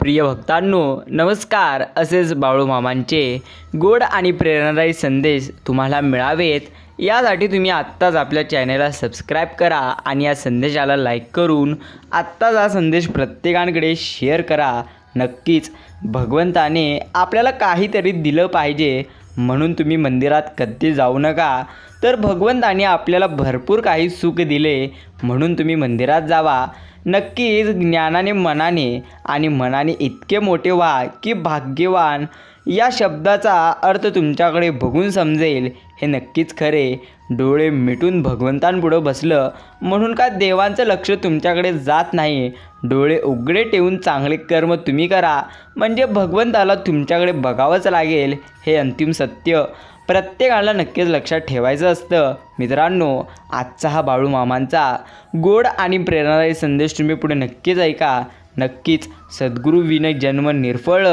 प्रिय भक्तांनो नमस्कार. असेच बाळूमामांचे गोड आणि प्रेरणादायी संदेश तुम्हाला मिळावेत. यासाठी तुम्ही आत्ताच आपल्या चॅनेलला सबस्क्राईब करा आणि या संदेशाला लाईक करून आत्ताच हा संदेश प्रत्येकांकडे शेअर करा. नक्कीच भगवंताने आपल्याला काहीतरी दिलं पाहिजे. म्हणून तुम्ही मंदिरात कधी जाऊ नका. तर भगवंताने आपल्याला भरपूर काही सुख दिले. म्हणून तुम्ही मंदिरात जावा. नक्कीच ज्ञानाने मनाने आणि मनाने इतके मोठे व्हा की भाग्यवान. या शब्दाचा अर्थ तुमच्याकडे बघून समजेल. हे नक्कीच खरे. डोळे मिटून भगवंतांपुढं बसलं. म्हणून का देवांचं लक्ष तुमच्याकडे जात नाही डोळे उघडे ठेवून चांगले कर्म तुम्ही करा. म्हणजे भगवंताला तुमच्याकडे बघावंच लागेल. हे अंतिम सत्य. प्रत्येकाला नक्कीच लक्षात ठेवायचं असतं. मित्रांनो आजचा हा बाळू मामांचा गोड आणि प्रेरणादायी संदेश तुम्ही पुढे नक्कीच ऐका. नक्कीच. सद्गुरू विन जन्म निर्फळ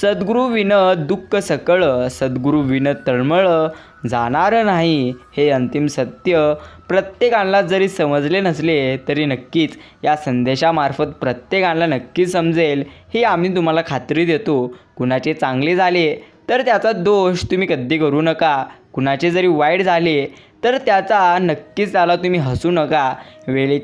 सद्गुरू विन दुःख सकळ सद्गुरू विन तळमळ. जाणार नाही हे अंतिम सत्य. प्रत्येकाला जरी समजले नसले तरी नक्कीच या संदेशामार्फत प्रत्येकाला नक्कीच समजेल ही आम्ही तुम्हाला खात्री देतो. कुणाचे चांगले झाले तर त्याचा दोष तुम्ही कधी करू नका. कुणाचे जरी वाईट झाले तर त्याचा नक्कीच त्याला तुम्ही हसू नका. वेळे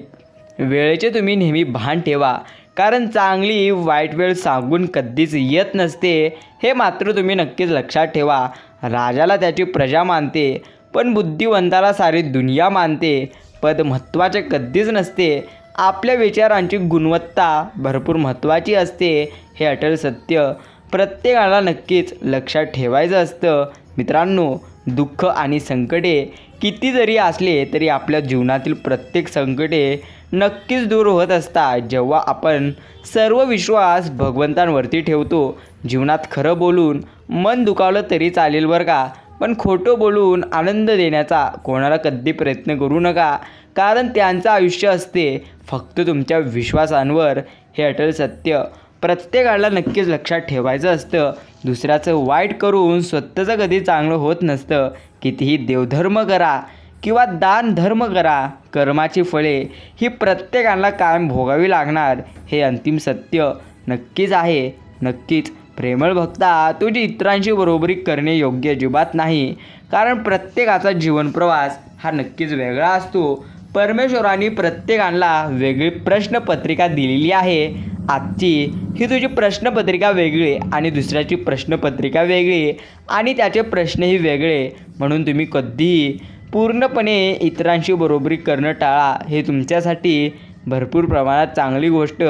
वेळेचे तुम्ही नेहमी भान ठेवा. कारण चांगली वाईट वेळ सांगून कधीच येत नसते हे मात्र तुम्ही नक्कीच लक्षात ठेवा. राजाला त्याची प्रजा मानते पण बुद्धिवंताला सारी दुनिया मानते. पद महत्त्वाचे कधीच नसते. आपल्या विचारांची गुणवत्ता भरपूर महत्त्वाची असते हे अटल सत्य. प्रत्येकाला नक्कीच लक्षात ठेवायचं असतं. मित्रांनो दुःख आणि संकटे किती जरी असले तरी आपल्या जीवनातील प्रत्येक संकटे नक्कीच दूर होत असतात जेव्हा आपण सर्व विश्वास भगवंतांवरती ठेवतो. जीवनात खरं बोलून मन दुखावलं तरी चालेल बरं का? पण खोटं बोलून आनंद देण्याचा कोणाला कधी प्रयत्न करू नका. कारण त्यांचं आयुष्य असते फक्त तुमच्या विश्वासांवर. हे अटल सत्य. प्रत्येकाला नक्कीच लक्षात ठेवायचं असतं. दुसऱ्याचं वाईट करून स्वतःचं कधी चांगलं होत नसतं. कितीही देवधर्म करा किंवा दान धर्म करा. कर्माची फळे ही प्रत्येकाला कायम भोगावी लागणार. हे अंतिम सत्य नक्कीच आहे. नक्कीच. प्रेमळ भक्ता तुझी इतरांशी बरोबरी करणे योग्य अजिबात नाही. कारण प्रत्येकाचा जीवनप्रवास हा नक्कीच वेगळा असतो. परमेश्वराने प्रत्येकाला वेगळी प्रश्नपत्रिका दिलेली आहे. आजची ही तुझी प्रश्नपत्रिका वेगळी आणि दुसऱ्याची प्रश्नपत्रिका वेगळी आणि त्याचे प्रश्नही वेगळे. म्हणून तुम्ही कधीही पूर्णपणे इतरांशी बरोबरी करणं टाळा हे तुमच्यासाठी भरपूर प्रमाणात चांगली गोष्ट.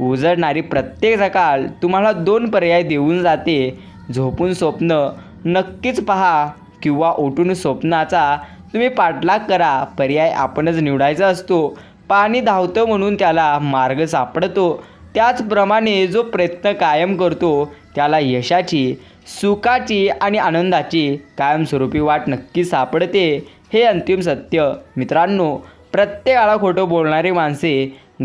उजळणारी प्रत्येक सकाळ तुम्हाला दोन पर्याय देऊन जाते. झोपून स्वप्न नक्कीच पहा किंवा उठून स्वप्नाचा तुम्ही पाठलाग करा. पर्याय आपणच निवडायचा असतो. पाणी धावतं म्हणून त्याला मार्ग सापडतो. त्याचप्रमाणे जो प्रयत्न कायम करतो त्याला यशाची सुखाची आणि आनंदाची कायमस्वरूपी वाट नक्की सापडते. हे अंतिम सत्य. मित्रांनो प्रत्येकाला खोटं बोलणारी माणसे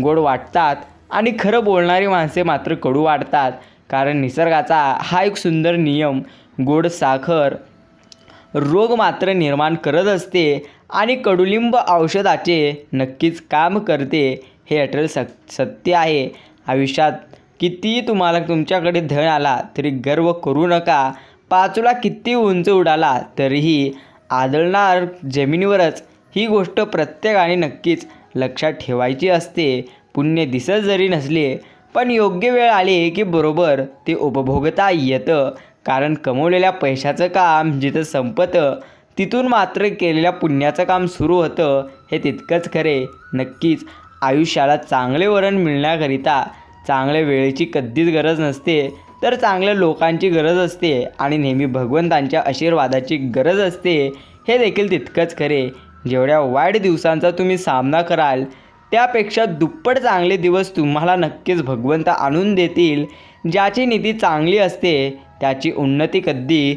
गोड वाटतात आणि खरं बोलणारी माणसे मात्र कडू वाटतात. कारण निसर्गाचा हा एक सुंदर नियम गोड साखर रोग मात्र निर्माण करत असते आणि कडुलिंब औषधाचे नक्कीच काम करते हे अटल सक सत्य आहे. आयुष्यात कितीही तुम्हाला तुमच्याकडे धन आला तरी गर्व करू नका. पाचूला किती उंच उडाला तरीही आदळणार जमिनीवरच ही गोष्ट प्रत्येकाने नक्कीच लक्षात ठेवायची असते. पुण्य दिसत जरी नसले पण योग्य वेळ आली की बरोबर ते उपभोगता येतं. कारण कमवलेल्या पैशाचं काम जिथं संपतं तिथून मात्र केलेल्या पुण्याचं काम सुरू होतं हे तितकंच खरे. नक्कीच आयुष्याला चांगले वरण मिळण्याकरिता चांगल्या वेळेची कधीच गरज नसते. तर चांगल्या लोकांची गरज असते आणि नेहमी भगवंतांच्या आशीर्वादाची गरज असते हे देखील तितकंच खरे. जेवढ्या वाईट दिवसांचा तुम्ही सामना कराल त्यापेक्षा दुप्पट चांगले दिवस तुम्हाला नक्कीच भगवंत आणून देतील. ज्याची नीती चांगली असते त्याची उन्नती कधी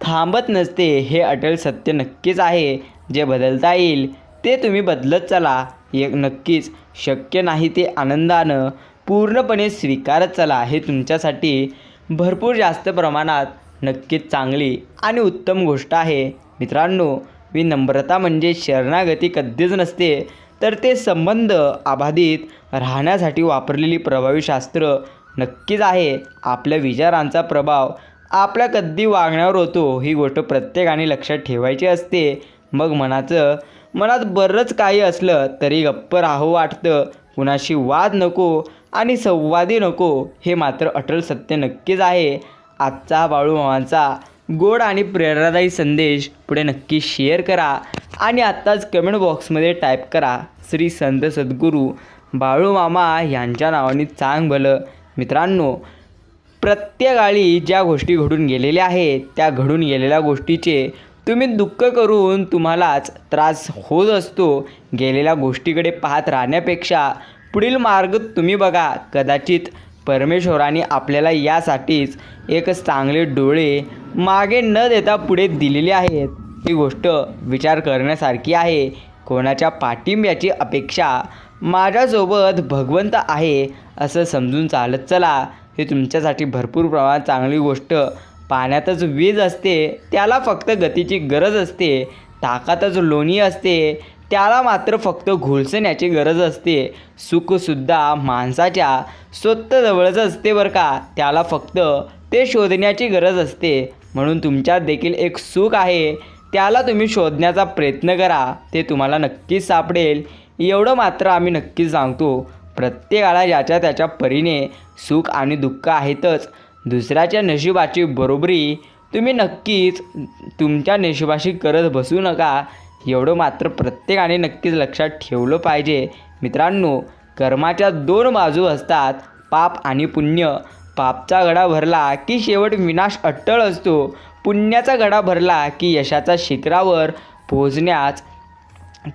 थांबत नसते हे अटल सत्य नक्कीच आहे. जे बदलता येईल ते तुम्ही बदलत चला. एक नक्कीच शक्य नाही ते आनंदानं. पूर्णपणे स्वीकारत चला हे तुमच्यासाठी भरपूर जास्त प्रमाणात नक्कीच चांगली आणि उत्तम गोष्ट आहे. मित्रांनो विनम्रता म्हणजे शरणागती कधीच नसते तर ते संबंध अबाधित राहण्यासाठी वापरलेली प्रभावी शास्त्र नक्कीच आहे. आपल्या विचारांचा प्रभाव आपल्या कधी वागण्यावर होतो ही गोष्ट प्रत्येकाने लक्षात ठेवायची असते. मग मनाचं मनात बरंच काही असलं तरी गप्प राहू वाटतं. कुणाशी वाद नको आणि संवादी नको हे मात्र अटल सत्य नक्कीच आहे. आजचा बाळूमामांचा गोड आणि प्रेरणादायी संदेश पुढे नक्की शेअर करा. आणि आत्ताच कमेंट बॉक्समध्ये टाईप करा श्री संत सद्गुरू बाळूमामा यांच्या नावाने चांग भलं. मित्रांनो प्रत्येकाळी ज्या गोष्टी घडून गेलेल्या आहेत त्या घडून गेलेल्या गोष्टीचे तुम्ही दुःख करून तुम्हालाच त्रास होत असतो गेलेल्या गोष्टीकडे पाहत राहण्यापेक्षा पुढील मार्ग तुम्ही बघा. कदाचित परमेश्वराने आपल्याला यासाठीच एक चांगले डोळे मागे न देता पुढे दिलेले आहेत. ही गोष्ट विचार करण्यासारखी आहे. कोणाच्या पाठिंब्याची अपेक्षा माझ्यासोबत भगवंत आहे असं समजून चालत चला. हे तुमच्यासाठी भरपूर प्रमाणात चांगली गोष्ट. पाण्यातच वीज असते त्याला फक्त गतीची गरज असते. ताकातच लोणी असते. त्याला मात्र फक्त घुलसण्याची गरज असते. सुखसुद्धा माणसाच्या स्वतःजवळच असते बरं का? त्याला फक्त ते शोधण्याची गरज असते. म्हणून तुमच्यात देखील एक सुख आहे. त्याला तुम्ही शोधण्याचा प्रयत्न करा. ते तुम्हाला नक्कीच सापडेल. एवढं मात्र आम्ही नक्कीच सांगतो. प्रत्येकाला ज्याच्या त्याच्या परीने सुख आणि दुःख आहेतच. दुसऱ्याच्या नशिबाची बरोबरी तुम्ही नक्कीच तुमच्या नशिबाशी करत बसू नका. एवढं मात्र प्रत्येकाने नक्कीच लक्षात ठेवलं पाहिजे. मित्रांनो कर्माच्या दोन बाजू असतात पाप आणि पुण्य. पापचा गडा भरला की शेवट विनाश अट्टळ असतो. पुण्याचा गडा भरला की यशाच्या शिखरावर पोहोचण्यास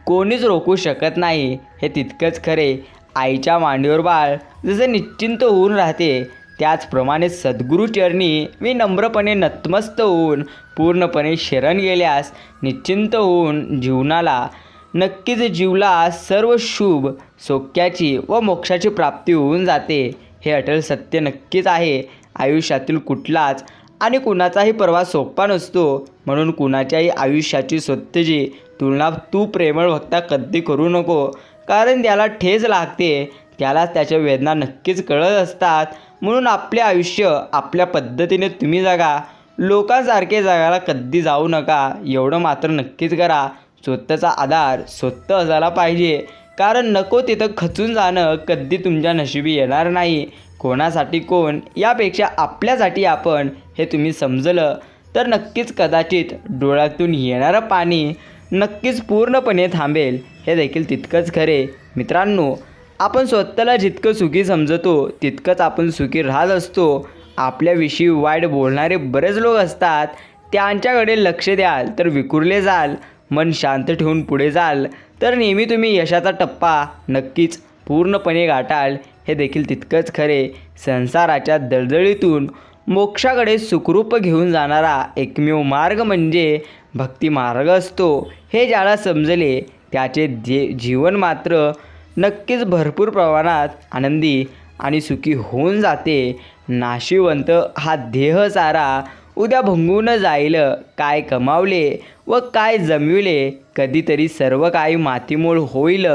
कोणीच रोखू शकत नाही. हे तितकंच खरे. आईच्या मांडीवर बाळ जसे निश्चिंत होऊन राहते त्याचप्रमाणे सद्गुरूचरणी मी नम्रपणे नतमस्त होऊन पूर्णपणे शरण गेल्यास निश्चिंत होऊन जीवनाला नक्कीच जीवला सर्व शुभ सौख्याची व मोक्षाची प्राप्ती होऊन जाते. हे अटल सत्य नक्कीच आहे. आयुष्यातील कुठलाच आणि कुणाचाही प्रवास सोपा नसतो. म्हणून कुणाच्याही आयुष्याची स्वतःची तुलना तू प्रेमळ भक्ता कधी करू नको. कारण त्याला ठेच लागते त्याला त्याच्या वेदना नक्कीच कळत असतात. म्हणून आपले आयुष्य आपल्या पद्धतीने तुम्ही जगा. लोकांसारखे जगायला कधी जाऊ नका. एवढं मात्र नक्कीच करा. स्वतःचा आधार स्वतः असायला पाहिजे. कारण नको तिथं खचून जाणं कधी तुमच्या नशिबी येणार नाही. कोणासाठी कोण? यापेक्षा आपल्यासाठी आपण हे तुम्ही समजलं. तर नक्कीच कदाचित डोळ्यातून येणारं पाणी नक्कीच पूर्णपणे थांबेल. हे देखील तितकंच खरे. मित्रांनो आपण स्वतःला जितकं सुखी समजतो तितकंच आपण सुखी राहत असतो. आपल्याविषयी वाईट बोलणारे बरेच लोक असतात. त्यांच्याकडे लक्ष द्याल तर विखुरले जाल. मन शांत ठेवून पुढे जाल. तर नेहमी तुम्ही यशाचा टप्पा नक्कीच पूर्णपणे गाठाल. हे देखील तितकंच खरे. संसाराच्या दळदळीतून मोक्षाकडे सुखरूप घेऊन जाणारा एकमेव मार्ग म्हणजे भक्ती मार्ग असतो. हे ज्याला समजले त्याचे जे जीवन मात्र नक्कीच भरपूर प्रमाणात आनंदी आणि सुखी होऊन जाते. नाशिवंत हा देह सारा उद्या भंगून जाईल. काय कमावले व काय जमविले? कधीतरी सर्व काही मातीमोळ होईल.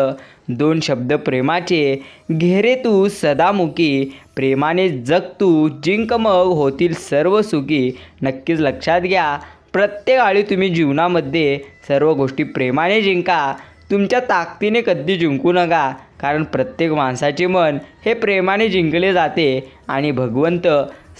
दोन शब्द प्रेमाचे. घेरे तू सदामुखी. प्रेमाने जग तू जिंक मग होतील सर्व सुखी. नक्कीच लक्षात घ्या. प्रत्येक आळी तुम्ही जीवनामध्ये सर्व गोष्टी प्रेमाने जिंका. तुमच्या ताकदीने कधी जिंकू नका. कारण प्रत्येक माणसाचे मन हे प्रेमाने जिंकले जाते आणि भगवंत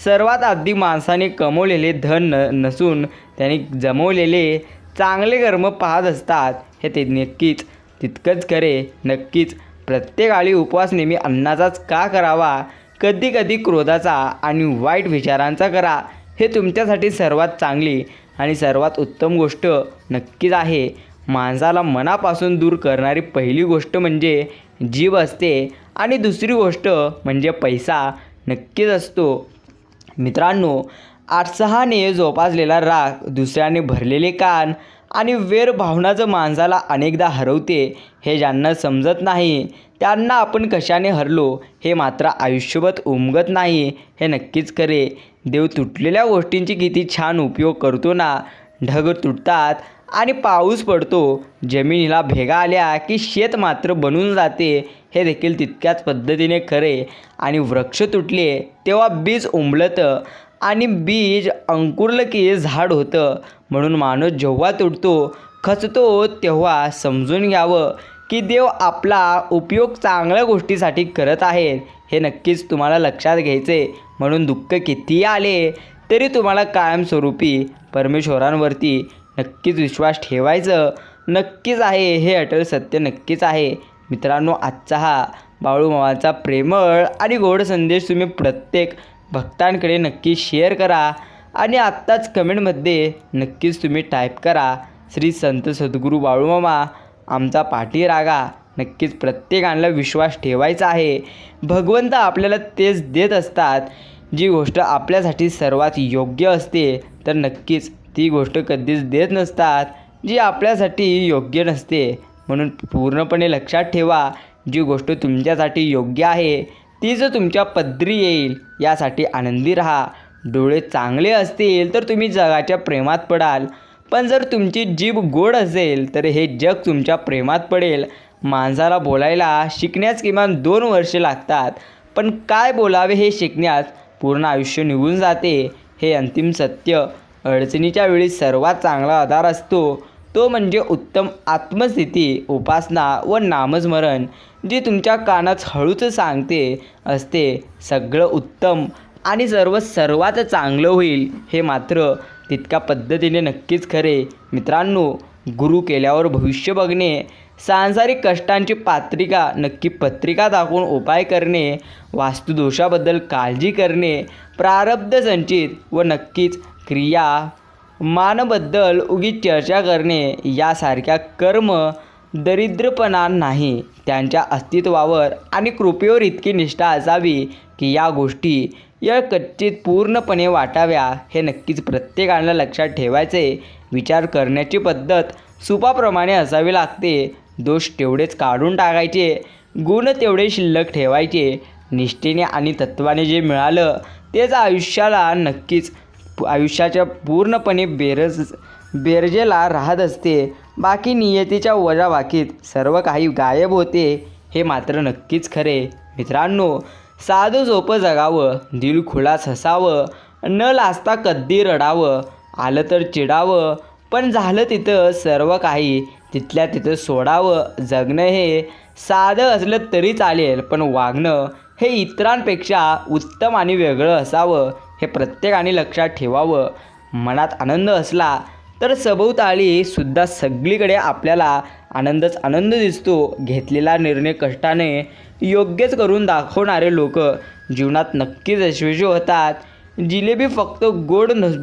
सर्वात आधी माणसाने कमवलेले धन न नसून त्यांनी जमवलेले चांगले कर्म पाहत असतात हे ते नक्कीच तितकंच खरे नक्कीच. प्रत्येक आळी उपवास नेहमी अन्नाचाच का करावा? कधी कधी क्रोधाचा आणि वाईट विचारांचा करा. हे तुमच्यासाठी सर्वात चांगली आणि सर्वात उत्तम गोष्ट नक्कीच आहे. माणसाला मनापासून दूर करणारी पहिली गोष्ट म्हणजे जीव असते आणि दुसरी गोष्ट म्हणजे पैसा नक्कीच असतो. मित्रांनो आठसहाने जोपासलेला राग दुसऱ्याने भरलेले कान आणि वेर भावनाचं माणसाला अनेकदा हरवते हे ज्यांना समजत नाही त्यांना आपण कशाने हरलो हे मात्र आयुष्यभर उमगत नाही हे नक्कीच खरे. देव तुटलेल्या गोष्टींची किती छान उपयोग करतो ना. ढग तुटतात आणि पाऊस पडतो. जमिनीला भेगा आल्या की शेत मात्र बनून जाते. हे देखील तितक्याच पद्धतीने खरे. आणि वृक्ष तुटले तेव्हा बीज उमलतं आणि बीज अंकुरलं की झाड होतं. म्हणून माणूस जेव्हा तुटतो खचतो तेव्हा समजून घ्यावं की देव आपला उपयोग चांगल्या गोष्टीसाठी करत आहेत. हे नक्कीच तुम्हाला लक्षात घ्यायचे. म्हणून दुःख कितीही आले तरी तुम्हाला कायमस्वरूपी परमेश्वरांवरती नक्कीच विश्वास ठेवायचं. नक्कीच आहे हे अटल सत्य नक्कीच आहे. मित्रांनो आजचा हा बाळूमामाचा प्रेमळ आणि गोड संदेश तुम्ही प्रत्येक भक्तांकडे नक्की शेअर करा आणि आत्ताच कमेंटमध्ये नक्कीच तुम्ही टाईप करा श्री संत सद्गुरू बाळूमामा आमचा पाठी रागा. नक्कीच प्रत्येकाला विश्वास ठेवायचा आहे. भगवंत आपल्याला तेच देत असतात. जी गोष्ट आपल्यासाठी सर्वात योग्य असते तर नक्कीच ती गोष्ट कधीच देत नसतात जी आपल्यासाठी योग्य नसते. म्हणून पूर्णपणे लक्षात ठेवा जी गोष्ट तुमच्यासाठी योग्य आहे तीच तुमच्या पदरी येईल यासाठी आनंदी राहा. डोळे चांगले असतील तर तुम्ही जगाच्या प्रेमात पडाल. पण जर तुमची जीभ गोड असेल तर हे जग तुमच्या प्रेमात पडेल. माणसाला बोलायला शिकण्यास किमान दोन वर्षे लागतात. पण काय बोलावे हे शिकण्यास पूर्ण आयुष्य निघून जाते हे अंतिम सत्य. अडचणीच्या वेळी सर्वात चांगला आधार असतो. तो म्हणजे उत्तम आत्मस्थिती उपासना व नामस्मरण जी तुमच्या कानात हळूच सांगते असते. सगळं उत्तम आणि सर्व सर्वात चांगलं होईल हे मात्र तितक्या पद्धतीने नक्कीच खरे. मित्रांनो गुरु केल्यावर भविष्य बघणे सांसारिक कष्टांची पात्रिका नक्की पत्रिका दाखवून उपाय करणे वास्तुदोषाबद्दल काळजी करणे प्रारब्ध संचित व नक्कीच क्रिया मानबद्दल उगीच चर्चा करणे यासारख्या कर्म दरिद्रपणा नाही. त्यांच्या अस्तित्वावर आणि कृपेवर इतकी निष्ठा असावी की या गोष्टी या कच्चित पूर्णपणे वाटाव्या हे नक्कीच प्रत्येकाला लक्षात ठेवायचे. विचार करण्याची पद्धत सुपाप्रमाणे असावी लागते. दोष तेवढेच काढून टाकायचे. गुण तेवढे शिल्लक ठेवायचे. निष्ठेने आणि तत्वाने जे मिळालं तेच आयुष्याला नक्कीच आयुष्याच्या पूर्णपणे बेरज बेरजेला राहत असते. बाकी नियतीच्या वजाबाकीत सर्व काही गायब होते हे मात्र नक्कीच खरे. मित्रांनो साधं झोपं जगावं दिल खुलास हसावं न लाजता कद्दी रडावं आलं तर चिडावं पण झालं तिथं सर्व काही तिथल्या तिथं सोडावं जगणं हे साधं असलं तरी चालेल पण वागणं हे इतरांपेक्षा उत्तम आणि वेगळं असावं. हे प्रत्येकाने लक्षात ठेवावं. मनात आनंद असला तर सभोवताली सुद्धा सगळीकडे आपल्याला आनंदच आनंद दिसतो. घेतलेला निर्णय कष्टाने योग्यच करून दाखवणारे लोक जीवनात नक्कीच यशस्वी होतात. जिलेबी फक्त गोड नस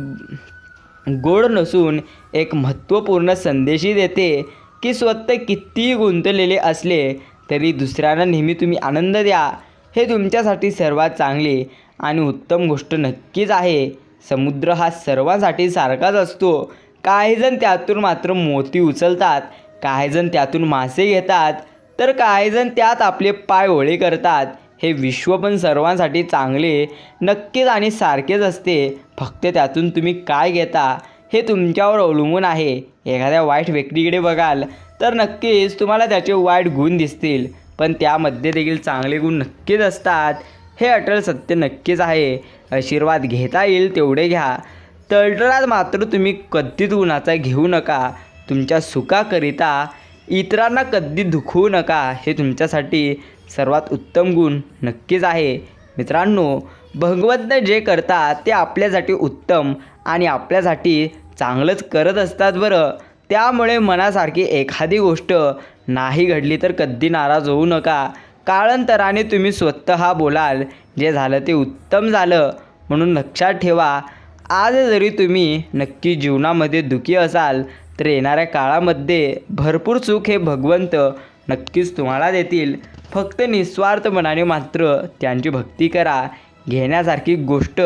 गोड नसून एक महत्त्वपूर्ण संदेशही देते की स्वतः कितीही गुंतलेले असले तरी दुसऱ्यांना नेहमी तुम्ही आनंद द्या. हे तुमच्यासाठी सर्वात चांगले आणि उत्तम गोष्ट नक्कीच आहे. समुद्र हा सर्वांसाठी सारखाच असतो. काहीजण त्यातून मात्र मोती उचलतात. काहीजण त्यातून मासे घेतात. तर काहीजण त्यात आपले पाय ओळे करतात. हे विश्व पण सर्वांसाठी चांगले नक्कीच आणि सारखेच असते. फक्त त्यातून तुम्ही काय घेता हे तुमच्यावर अवलंबून आहे. एखाद्या वाईट व्यक्तीकडे बघाल तर नक्कीच तुम्हाला त्याचे वाईट गुण दिसतील. पण त्यामध्ये देखील चांगले गुण नक्कीच असतात. हे अटल सत्य नक्कीच आहे. आशीर्वाद घेता येईल तेवढे घ्या. तळटळात मात्र तुम्ही कधीच गुणाचा घेऊ नका. तुमच्या सुखाकरिता इतरांना कधी दुखवू नका. हे तुमच्यासाठी सर्वात उत्तम गुण नक्कीच आहे. मित्रांनो भगवंत जे करतात ते आपल्यासाठी उत्तम आणि आपल्यासाठी चांगलंच करत असतात बरं. त्यामुळे मनासारखी एखादी गोष्ट नाही घडली तर कधी नाराज होऊ नका. काळंतराने तुम्ही स्वतः बोलाल. जे झालं ते उत्तम झालं. म्हणून लक्षात ठेवा आज जरी तुम्ही नक्की जीवनामध्ये दुखी असाल तर येणाऱ्या काळामध्ये भरपूर सुख हे भगवंत नक्कीच तुम्हाला देतील. फक्त निस्वार्थपणाने मात्र त्यांची भक्ती करा. घेण्यासारखी गोष्ट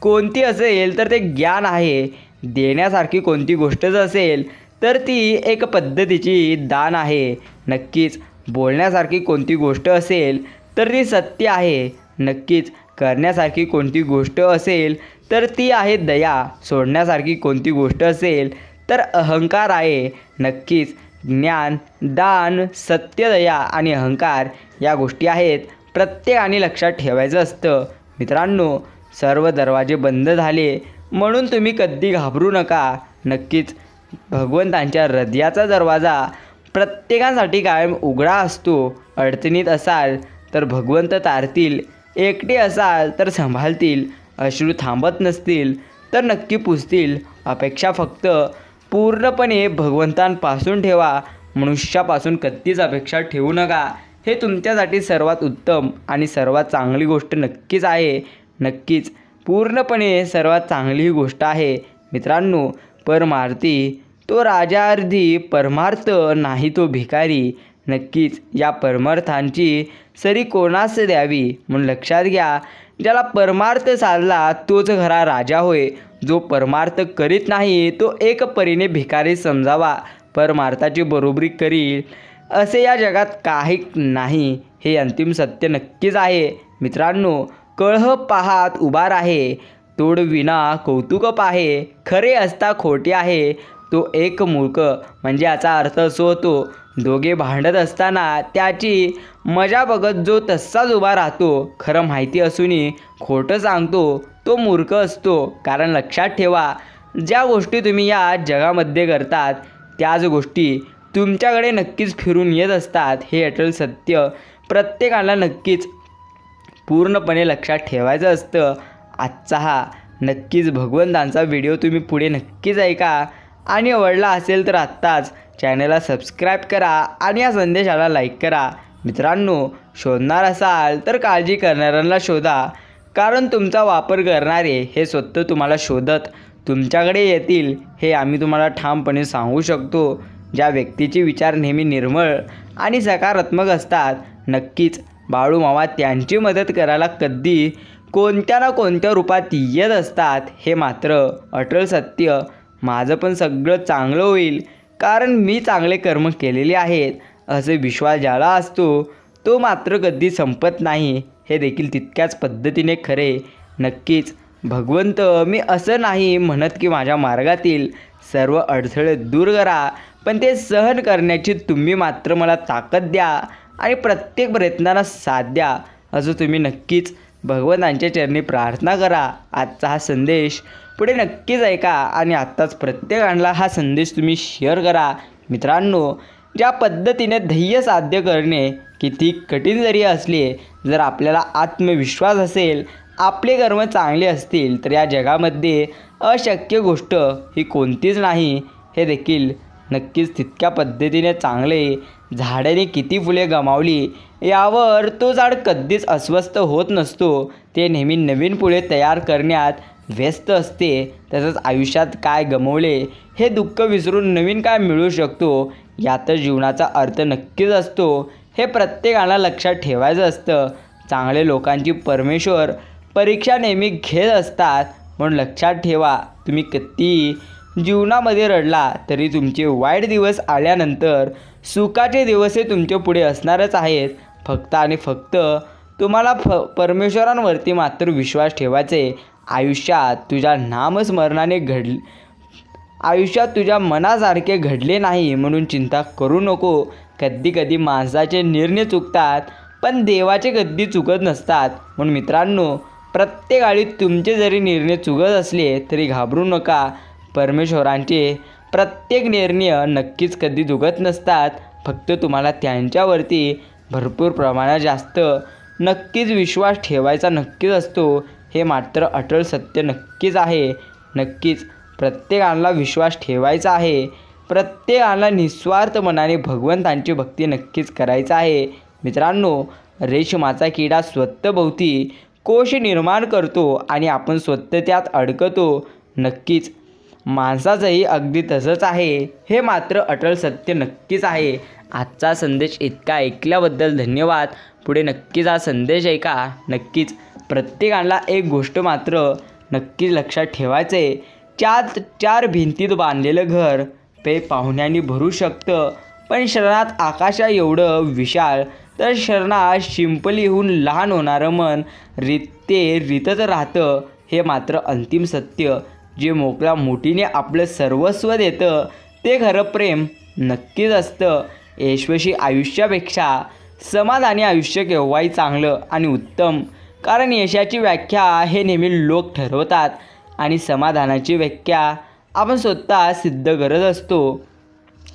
कोणती असेल तर ते ज्ञान आहे. देण्यासारखी कोणती गोष्टच असेल तर ती एक पद्धतीची दान आहे. नक्कीच बोलण्यासारखी कोणती गोष्ट असेल तर ती सत्य आहे. नक्कीच करण्यासारखी कोणती गोष्ट असेल तर ती आहे दया. सोडण्यासारखी कोणती गोष्ट असेल तर अहंकार आहे. नक्कीच ज्ञान दान सत्यदया आणि अहंकार या गोष्टी आहेत प्रत्येकाने लक्षात ठेवायचं असतं. मित्रांनो सर्व दरवाजे बंद झाले म्हणून तुम्ही कधी घाबरू नका. नक्कीच भगवंतांच्या हृदयाचा दरवाजा प्रत्येकासाठी कायम उघडा असतो अडचणीत असाल तर भगवंत तारतील एकटे असाल तर सांभाळतील अश्रू थांबत नसतील तर नक्की पुसतील. अपेक्षा फक्त पूर्णपणे भगवंतांपासून ठेवा मनुष्यापासून कधीच अपेक्षा ठेवू नका. हे तुमच्यासाठी सर्वात उत्तम आणि सर्वात चांगली गोष्ट नक्कीच आहे. नक्कीच पूर्णपणे सर्वात चांगली ही गोष्ट आहे. मित्रांनो परमार्थी तो राजार्थी परमार्थ नाही तो भिकारी. नक्कीच या परमार्थांची सरी कोणास द्यावी म्हणून लक्षात घ्या. ज्याला परमार्थ साधला तोच खरा राजा होय. जो परमार्थ करीत नाही तो एक परीने भिकारी समजावा. परमार्थाची बरोबरी करील. असे या जगात काही नाही. हे अंतिम सत्य नक्कीच आहे. मित्रांनो कळह पाहात उभार आहे तोड विना कौतुक पाहे. खरे असता खोटे आहे. तो एक मूर्ख. म्हणजे याचा अर्थ असो होतो दोघे भांडत असताना त्याची मजा बघत जो तसाच उभा राहतो. खरं माहिती असूनही खोटं सांगतो तो मूर्ख असतो. कारण लक्षात ठेवा ज्या गोष्टी तुम्ही या जगामध्ये करतात त्याच गोष्टी तुमच्याकडे नक्कीच फिरून येत असतात. हे अटल सत्य प्रत्येकाला नक्कीच पूर्णपणे लक्षात ठेवायचं असतं. आजचा हा नक्कीच भगवंतांचा व्हिडिओ तुम्ही पुढे नक्कीच ऐका. आणि आवडला असेल तर आत्ताच चॅनलला सबस्क्राईब करा आणि या संदेशाला लाईक करा. मित्रांनो शोधणार असाल तर काळजी करणाऱ्यांना शोधा. कारण तुमचा वापर करणारे हे स्वतः तुम्हाला शोधत तुमच्याकडे येतील हे आम्ही तुम्हाला ठामपणे सांगू शकतो. ज्या व्यक्तीचे विचार नेहमी निर्मळ आणि सकारात्मक असतात नक्कीच बाळू मामा त्यांची मदत करायला कधी कोणत्या ना कोणत्या रूपात येत असतात हे मात्र अटल सत्य. माझं पण सगळं चांगलं होईल कारण मी चांगले कर्म केलेले आहेत असे विश्वास ज्याला असतो तो मात्र कधी संपत नाही. हे देखील तितक्याच पद्धतीने खरे. नक्कीच भगवंत मी असं नाही म्हणत की माझ्या मार्गातील सर्व अडथळे दूर करा पण ते सहन करण्याची तुम्ही मात्र मला ताकद द्या आणि प्रत्येक प्रयत्नाला साथ द्या असं तुम्ही नक्कीच भगवंतांच्या चरणी प्रार्थना करा. आजचा हा संदेश पुढे नक्कीच ऐका आणि आत्ताच प्रत्येकाला हा संदेश तुम्ही शेअर करा. मित्रांनो ज्या पद्धतीने ध्येय साध्य करणे किती कठीण जरी असले जर आपल्याला आत्मविश्वास असेल आपले कर्म चांगले असतील तर या जगामध्ये अशक्य गोष्ट ही कोणतीच नाही. हे देखील नक्कीच तितक्या पद्धतीने चांगले. झाडाने किती फुले गमावली यावर तो झाड कधीच अस्वस्थ होत नसतो. ते नेहमी नवीन पुळे तयार करण्यात व्यस्त असते. तसंच आयुष्यात काय गमवले हे दुःख विसरून नवीन काय मिळू शकतो यातच जीवनाचा अर्थ नक्कीच असतो. हे प्रत्येकाला लक्षात ठेवायचं असतं. चांगले लोकांची परमेश्वर परीक्षा नेहमी घेत असतात. म्हणून लक्षात ठेवा तुम्ही किती जीवनामध्ये रडला तरी तुमचे वाईट दिवस आल्यानंतर सुखाचे दिवस हे तुमच्यापुढे असणारच आहेत. फक्त आणि फक्त तुम्हाला फ परमेश्वरांवरती मात्र विश्वास ठेवायचे. आयुष्यात तुझ्या नामस्मरणाने घड आयुष्यात तुझ्या मनासारखे घडले नाही म्हणून चिंता करू नको. कधी कधी माणसाचे निर्णय चुकतात पण देवाचे कधी चुकत नसतात. म्हणून मित्रांनो प्रत्येक आळीत तुमचे जरी निर्णय चुकत असले तरी घाबरू नका. परमेश्वरांचे प्रत्येक निर्णय नक्कीच कधी चुकत नसतात. फक्त तुम्हाला त्यांच्यावरती भरपूर प्रमाणात जास्त. नक्कीच विश्वास ठेवायचा नक्कीच असतो. हे मात्र अटळ सत्य नक्कीच आहे. नक्कीच प्रत्येकाला विश्वास ठेवायचा आहे. प्रत्येकाला निस्वार्थ मनाने भगवंतांची भक्ती नक्कीच करायचं आहे. मित्रांनो रेशमाचा किडा स्वतःभोवती कोश निर्माण करतो आणि आपण स्वतः त्यात अडकतो. नक्कीच माणसाचंही अगदी तसंच आहे. हे मात्र अटळ सत्य नक्कीच आहे. आजचा संदेश इतका ऐकल्याबद्दल धन्यवाद. पुढे नक्कीच हा संदेश ऐका. नक्कीच प्रत्येकाला एक गोष्ट मात्र नक्कीच लक्षात ठेवायचं आहे चार चार भिंतीत बांधलेलं घर पे पाहुण्यांनी भरू शकतं. पण शरणात आकाशा एवढं विशाल तर शरणात शिंपलीहून लहान होणारं मन रिते रितत राहतं हे मात्र अंतिम सत्य. जे मोकळ्या मोठीने आपलं सर्वस्व देतं ते खरं प्रेम नक्कीच असतं. यशस्वी आयुष्यापेक्षा समाधानी आयुष्य केव्हाही चांगलं आणि उत्तम. कारण यशाची व्याख्या हे नेहमी लोक ठरवतात आणि समाधानाची व्याख्या आपण स्वतः सिद्ध करत असतो.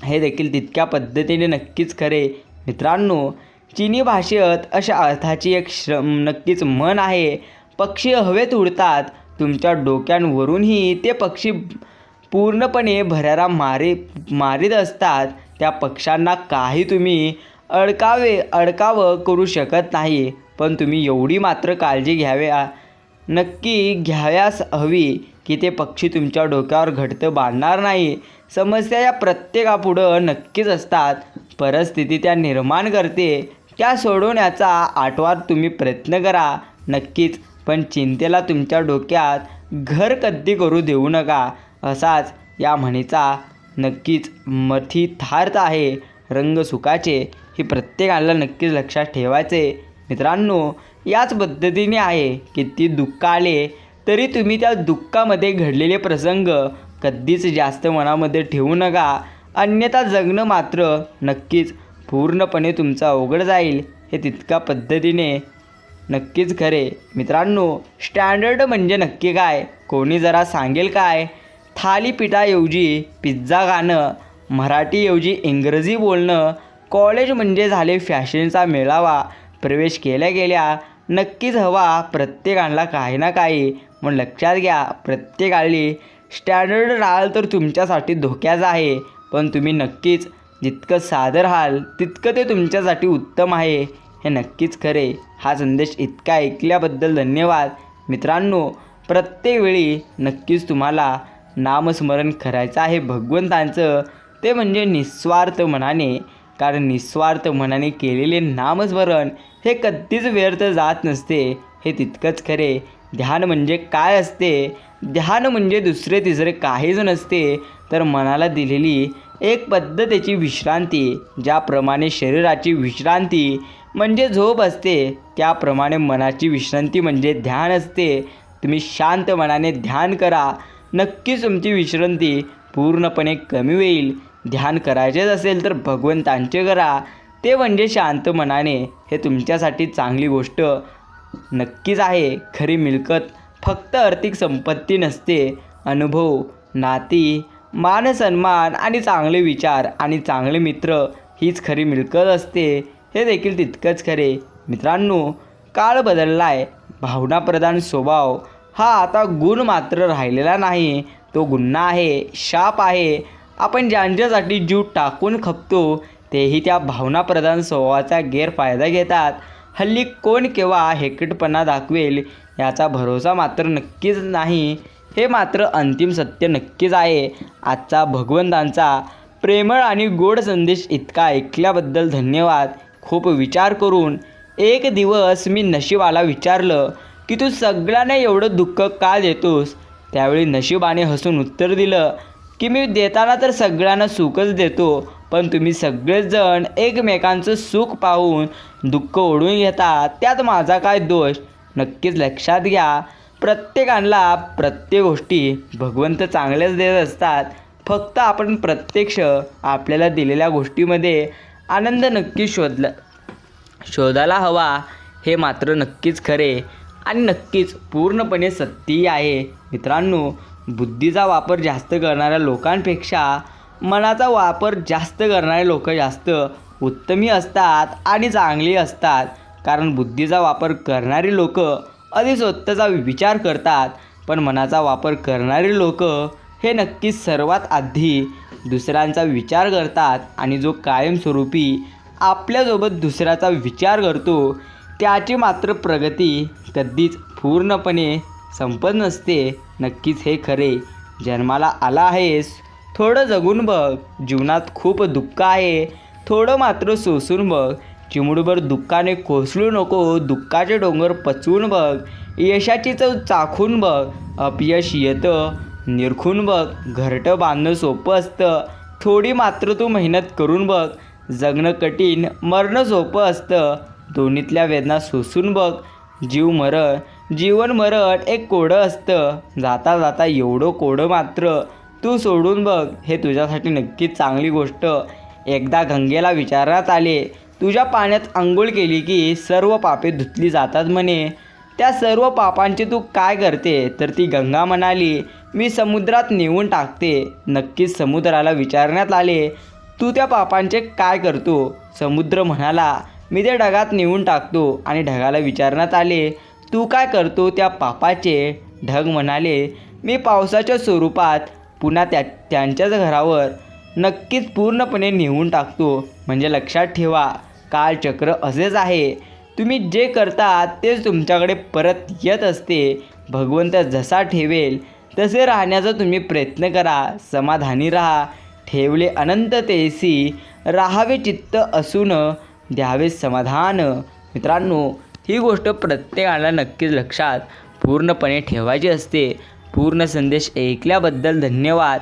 हे देखील तितक्या पद्धतीने नक्कीच खरे. मित्रांनो चिनी भाषेत अशा अर्थाची एक श्रम नक्कीच मन आहे. पक्षी हवेत उडतात. तुमच्या डोक्यांवरूनही ते पक्षी पूर्णपणे भरारा मारे मारीत असतात. त्या पक्ष्यांना काही तुम्ही अडकावे अडकावं करू शकत नाही. पण तुम्ही एवढी मात्र काळजी घ्याव्या नक्की घ्याव्यास हवी की ते पक्षी तुमच्या डोक्यावर घटतं बांधणार नाही. समस्या या प्रत्येकापुढं नक्कीच असतात. परिस्थिती त्या निर्माण करते. त्या सोडवण्याचा आठवार तुम्ही प्रयत्न करा नक्कीच. पण चिंतेला तुमच्या डोक्यात घर कधी करू देऊ नका असाच या म्हणीचा नक्कीच मथितार्थ आहे. रंग सुखाचे हे प्रत्येकाला नक्कीच लक्षात ठेवायचे. मित्रांनो याच पद्धतीने आहे किती दुःख आले तरी तुम्ही त्या दुःखामध्ये घडलेले प्रसंग कधीच जास्त मनामध्ये ठेवू नका. अन्यथा जगणं मात्र नक्कीच पूर्णपणे तुमचा अवघड जाईल. हे तितक्या पद्धतीने नक्कीच खरे. मित्रांनो स्टँडर्ड म्हणजे नक्की काय? कोणी जरा सांगेल काय? थालीपीठाऐवजी पिझ्झा गाणं मराठीऐवजी इंग्रजी बोलणं कॉलेज म्हणजे झाले फॅशनचा मेळावा प्रवेश केल्या गेल्या नक्कीच हवा प्रत्येकाला काही ना काही. मग लक्षात घ्या प्रत्येकाली स्टँडर्ड राहाल तर तुमच्यासाठी धोक्याचं आहे. पण तुम्ही नक्कीच जितकं सादर राहाल तितकं ते तुमच्यासाठी उत्तम आहे. हे नक्कीच खरे. हा संदेश इतका ऐकल्याबद्दल धन्यवाद. मित्रांनो प्रत्येक वेळी नक्कीच तुम्हाला नामस्मरण करायचं आहे भगवंतांचं. ते म्हणजे निस्वार्थ मनाने. कारण निस्वार्थ मनाने केलेले नामस्मरण हे कधीच व्यर्थ जात नसते. हे तितकंच खरे. ध्यान म्हणजे काय असते? ध्यान म्हणजे दुसरे तिसरे काहीच नसते. तर मनाला दिलेली एक पद्धतीची विश्रांती ज्याप्रमाणे शरीराची विश्रांती म्हणजे झोप असते त्याप्रमाणे मनाची विश्रांती म्हणजे ध्यान असते. तुम्ही शांत मनाने ध्यान करा. नक्कीच तुमची विश्रांती पूर्णपणे कमी होईल. ध्यान करायचेच असेल तर भगवंतांचे करा. ते म्हणजे शांत मनाने हे तुमच्यासाठी चांगली गोष्ट नक्कीच आहे. खरी मिळकत फक्त आर्थिक संपत्ती नसते. अनुभव नाती मान सन्मान आणि चांगले विचार आणि चांगले मित्र हीच खरी मिळकत असते. हे देखील तितकंच खरे. मित्रांनो काळ बदलला आहे भावनाप्रधान स्वभाव हा आता गुण मात्र राहिलेला नाही. तो गुन्हा आहे शाप आहे. आपण ज्यांच्यासाठी जीव टाकून खपतो तेही त्या भावनाप्रधान स्वभावाचा गैरफायदा घेतात. हल्ली कोण केव्हा हेकटपणा दाखवेल याचा भरोसा मात्र नक्कीच नाही. हे मात्र अंतिम सत्य नक्कीच आहे. आजचा भगवंतांचा प्रेमळ आणि गोड संदेश इतका ऐकल्याबद्दल धन्यवाद. खूप विचार करून एक दिवस मी नशिबाला विचारलं की तू सगळ्यांना एवढं दुःख का देतोस? त्यावेळी नशिबाने हसून उत्तर दिलं की मी देताना तर सगळ्यांना सुखच देतो पण तुम्ही सगळेजण एकमेकांचं सुख पाहून दुःख ओढून घेता त्यात माझा काय दोष? नक्कीच लक्षात घ्या. प्रत्येकाला प्रत्येक गोष्टी भगवंत चांगल्याच देत असतात. फक्त आपण प्रत्यक्ष आपल्याला दिलेल्या गोष्टीमध्ये आनंद नक्की शोधला शोधायला हवा हे मात्र नक्कीच खरे. आणि नक्कीच पूर्णपणे सत्यही आहे. मित्रांनो बुद्धीचा वापर जास्त करणाऱ्या लोकांपेक्षा मनाचा वापर जास्त करणारे लोक जास्त उत्तमी असतात आणि चांगली असतात. कारण बुद्धीचा वापर करणारी लोक अधिक स्वतःचा विचार करतात पण मनाचा वापर करणारी लोक हे नक्कीच सर्वात आधी दुसऱ्यांचा विचार करतात आणि जो कायमस्वरूपी आपल्यासोबत दुसऱ्याचा विचार करतो त्याची मात्र प्रगती कधीच पूर्णपणे संपत नसते. नक्कीच हे खरे. जन्माला आला आहेस. थोडं जगून बघ. जीवनात खूप दुःख आहे. थोडं मात्र सोसून बघ. चिमुडभर दुःखाने कोसळू नको. दुःखाचे डोंगर पचवून बघ. यशाची चव चाखून बघ. अपयश येतं. निरखून बघ. घरटं बांधणं सोपं असतं. थोडी मात्र तू मेहनत करून बघ. जगणं कठीण. मरणं सोपं असतं. दोन्हीतल्या वेदना सोसून बघ. जीव मरण जीवन मरण एक कोडं असतं. जाता जाता एवढं कोडं मात्र. तू सोडून बघ हे तुझ्यासाठी नक्कीच चांगली गोष्ट. एकदा गंगेला विचारण्यात आले तुझ्या पाण्यात आंघोळ केली की सर्व पापे धुतली जातात म्हणे. त्या सर्व पापांचे तू काय करते? तर ती गंगा म्हणाली मी समुद्रात नेऊन टाकते. नक्कीच समुद्राला विचारण्यात आले तू त्या पापांचे काय करतो? समुद्र म्हणाला मी ते ढगात नेऊन टाकतो आणि ढगाला विचारण्यात आले तू काय करतो त्या पापाचे? ढग म्हणाले मी पावसाच्या स्वरूपात पुन्हा त्या त्यांच्याच घरावर नक्कीच पूर्णपणे नेऊन टाकतो. म्हणजे लक्षात ठेवा कालचक्र असेच आहे. तुम्ही जे करता तेच तुमच्याकडे परत येत असते. भगवंत जसा ठेवेल तसे राहण्याचा तुम्ही प्रयत्न करा. समाधानी राहा. ठेवले अनंत तेसी. राहावे चित्त असून द्यावे समाधान. मित्रांनो ही गोष्ट प्रत्येकाला नक्कीच लक्षात पूर्णपणे ठेवायची असते. पूर्ण संदेश ऐकल्याबद्दल धन्यवाद.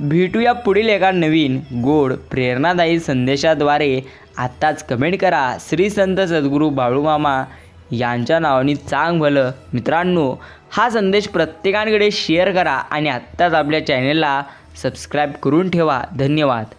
भेटूया पुढील एका नवीन गोड प्रेरणादायी संदेशाद्वारे. आत्ताच कमेंट करा श्री संत सद्गुरू बाळूमामा यांच्या नावाने चांग भलं. मित्रांनो हा संदेश प्रत्येकांकडे शेअर करा आणि आत्ताच आपल्या चॅनेलला सबस्क्राईब करून ठेवा. धन्यवाद.